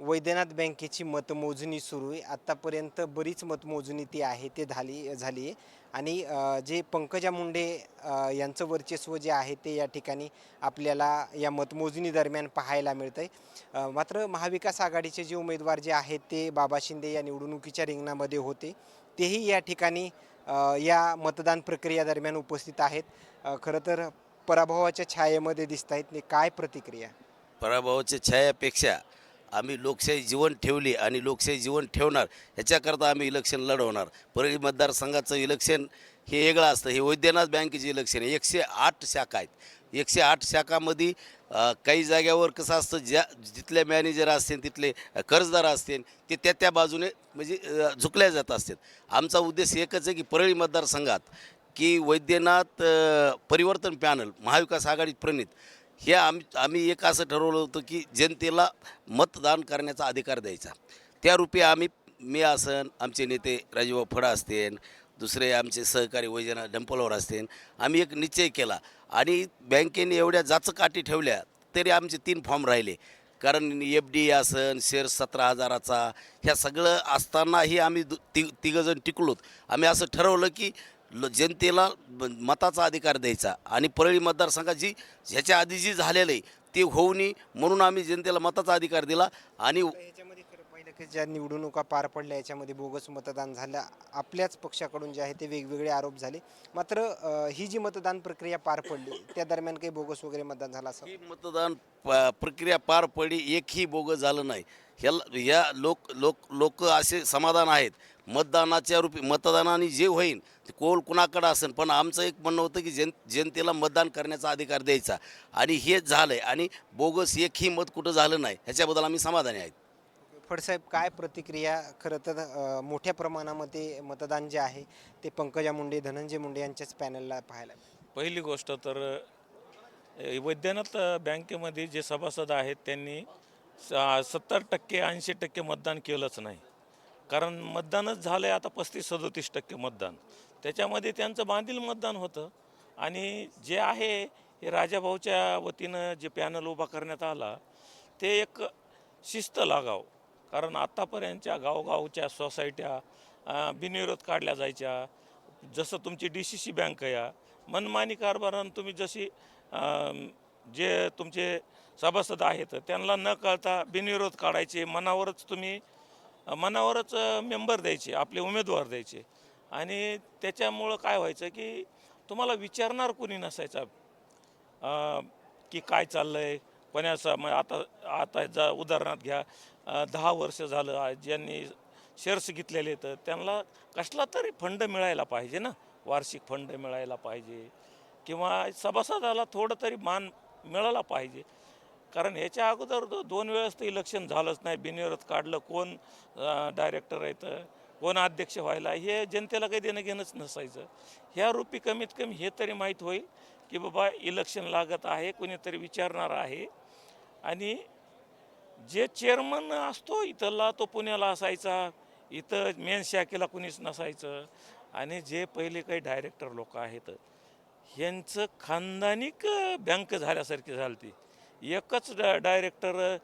वैद्यनाथ बँकेची मतमोजणी सुरू आहे. आत्तापर्यंत बरीच मतमोजणी ती आहे ते झाली झाली आहे. आणि जे पंकजा मुंडे यांचं वर्चस्व जे आहे ते या ठिकाणी आपल्याला या मतमोजणी दरम्यान पाहायला मिळतं आहे मात्र महाविकास आघाडीचे जे उमेदवार जे आहेत ते बाबा शिंदे या निवडणुकीच्या रिंगणामध्ये होते. तेही या ठिकाणी या मतदान प्रक्रिया दरम्यान उपस्थित आहेत. खरं तर पराभवाच्या छायेमध्ये दिसत आहेत काय प्रतिक्रिया? पराभवाच्या छायापेक्षा आम्ही लोकशाही जीवन ठेवली आणि लोकशाही जीवन ठेवणार ह्याच्याकरता आम्ही इलेक्शन लढवणार. परळी मतदारसंघाचं इलेक्शन हे वेगळं असतं. हे वैद्यनाथ बँकेचे इलेक्शन आहे. एकशे आठ शाखा आहेत. एकशे आठ शाखामध्ये काही जाग्यावर कसं असतं ज्या जिथले मॅनेजर असतील तिथले कर्जदार असतील ते त्या त्या बाजूने म्हणजे झुकल्या जात असतात. आमचा उद्देश एकच आहे की परळी मतदारसंघात की वैद्यनाथ परिवर्तन पॅनल महाविकास आघाडी प्रणित हे आम आम्ही एक असं ठरवलं होतं की जनतेला मतदान करण्याचा अधिकार द्यायचा. त्या रूपी आम्ही मी असन आमचे नेते राजीव फडा असतील दुसरे आमचे सहकारी वैजना डंपलवर असतील आम्ही एक निश्चय केला. आणि बँकेने एवढ्या जाचकाठी ठेवल्या तरी आमचे तीन फॉर्म राहिले. कारण एफ डी असन शेअर सतरा हजाराचा ह्या सगळं असतानाही आम्ही दु ति तिघंजण टिकलोत. आम्ही असं ठरवलं की ल जनतेला मताचा अधिकार द्यायचा. आणि परळी मतदारसंघात जी ह्याच्या आधी जी झालेलं आहे ते होऊ नये म्हणून आम्ही जनतेला मताचा अधिकार दिला. आणि याच्यामध्ये पाहिलं की ज्या निवडणुका पार पडल्या याच्यामध्ये बोगस मतदान झालं. आपल्याच पक्षाकडून जे आहे ते वेगवेगळे आरोप झाले. मात्र अ, ही जी मतदान प्रक्रिया पार पडली त्या दरम्यान काही बोगस वगैरे मतदान झालं असं? ही मतदान प- प्रक्रिया पार पडली एकही बोगस झालं नाही. ह्याला या लोक लोक लोक असे समाधान आहेत. मतदानाच्या रूपी मतदानाने जे होईल ते कोल कुणाकडं असेल पण आमचं एक म्हणणं होतं की जन जनतेला मतदान करण्याचा अधिकार द्यायचा. आणि हेच झालं आहे आणि बोगस एकही मत कुठं झालं नाही ह्याच्याबद्दल आम्ही समाधानी आहेत. फडसाहेब काय प्रतिक्रिया खरं तर मोठ्या प्रमाणामध्ये मतदान जे आहे ते पंकजा मुंडे धनंजय मुंडे यांच्याच पॅनलला पाहायला पहिली गोष्ट तर वैद्यनाथ बँकेमध्ये जे सभासद आहेत त्यांनी सत्तर टक्के ऐंशी टक्के मतदान केलंच नाही. कारण मतदानच झालं आहे आता पस्तीस सदोतीस टक्के मतदान. त्याच्यामध्ये त्यांचं बांधील मतदान होतं. आणि जे आहे हे राजाभाऊच्या वतीनं जे पॅनल उभा करण्यात आला ते एक शिस्त लागाव. कारण आत्तापर्यंतच्या गावगावच्या सोसायट्या बिनविरोध काढल्या जायच्या. जसं तुमची डी सी सी बँक या मनमानी कारभारानं तुम्ही जशी जे तुमचे सभासद आहेत त्यांना न कळता बिनविरोध काढायचे मनावरच तुम्ही मनावरच मेंबर द्यायचे आपले उमेदवार द्यायचे. आणि त्याच्यामुळं काय व्हायचं की तुम्हाला विचारणार कोणी नसायचा. की काय चाललं आहे कोणाचा मग आता आता जा उदाहरणार्थ घ्या. दहा वर्ष झालं ज्यांनी शेअर्स घेतलेले तर त्यांना कसला तरी फंड मिळायला पाहिजे ना? वार्षिक फंड मिळायला पाहिजे. किंवा सभासदाला थोडं तरी मान मिळाला पाहिजे. कारण ह्याच्या अगोदर दोन वेळेस तर इलेक्शन झालंच नाही. बिनविरोध काढलं. कोण डायरेक्टर येतं कोण अध्यक्ष व्हायला हे जनतेला काही देणं घेणंच नसायचं. ह्या रूपी कमीत कमी हे तरी माहीत होईल की बाबा इलेक्शन लागत आहे कोणीतरी विचारणार आहे. आणि जे चेअरमन असतो इथला तो पुण्याला असायचा इथं मेन शाखेला कुणीच नसायचं. आणि जे पहिले काही डायरेक्टर लोक आहेत ह्यांचं खानदानिक बँक झाल्यासारखी झालती. एकच डा डायरेक्टर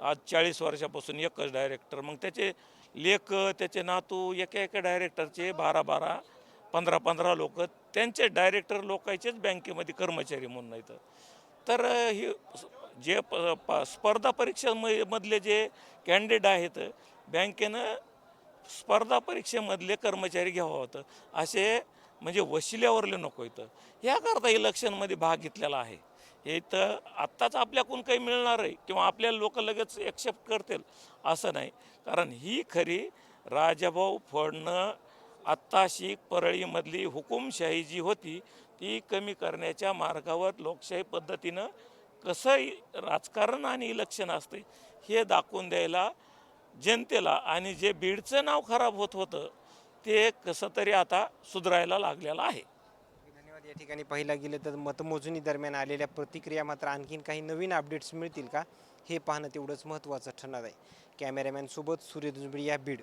आज चाळीस वर्षापासून एकच डायरेक्टर मग त्याचे लेख त्याचे नातू एका एका डायरेक्टरचे बारा बारा पंधरा पंधरा लोक त्यांचे डायरेक्टर लोकांचेच बँकेमध्ये कर्मचारी म्हणून येतं तर ही जे प प स्पर्धा परीक्षेमधले जे कॅन्डिडेट आहेत बँकेनं स्पर्धा परीक्षेमधले कर्मचारी घ्यावं होतं. असे म्हणजे वशिल्यावरले नको इथं. याकरता इलेक्शनमध्ये भाग घेतलेला आहे. हे तर आत्ताच आपल्याकडून काही मिळणार आहे किंवा आपल्याला लोक लगेच एक्सेप्ट करतील असं नाही. कारण ही खरी राजाभाऊ फडणं आत्ताशी परळीमधली हुकुमशाही जी होती ती कमी करण्याच्या मार्गावर लोकशाही पद्धतीनं कसं राजकारण आणि इलेक्शन असते हे दाखवून द्यायला जनतेला आणि जे बीडचं नाव खराब होत होतं ते कसं तरी आता सुधारायला लागलेलं आहे. धन्यवाद. या ठिकाणी पाहिलं गेलं तर मतमोजणी दरम्यान आलेल्या प्रतिक्रिया मात्र आणखीन काही नवीन अपडेट्स मिळतील का हे पाहणं तेवढंच महत्त्वाचं ठरणार आहे. कॅमेरामॅनसोबत सूर्य दुजबडी या बीड.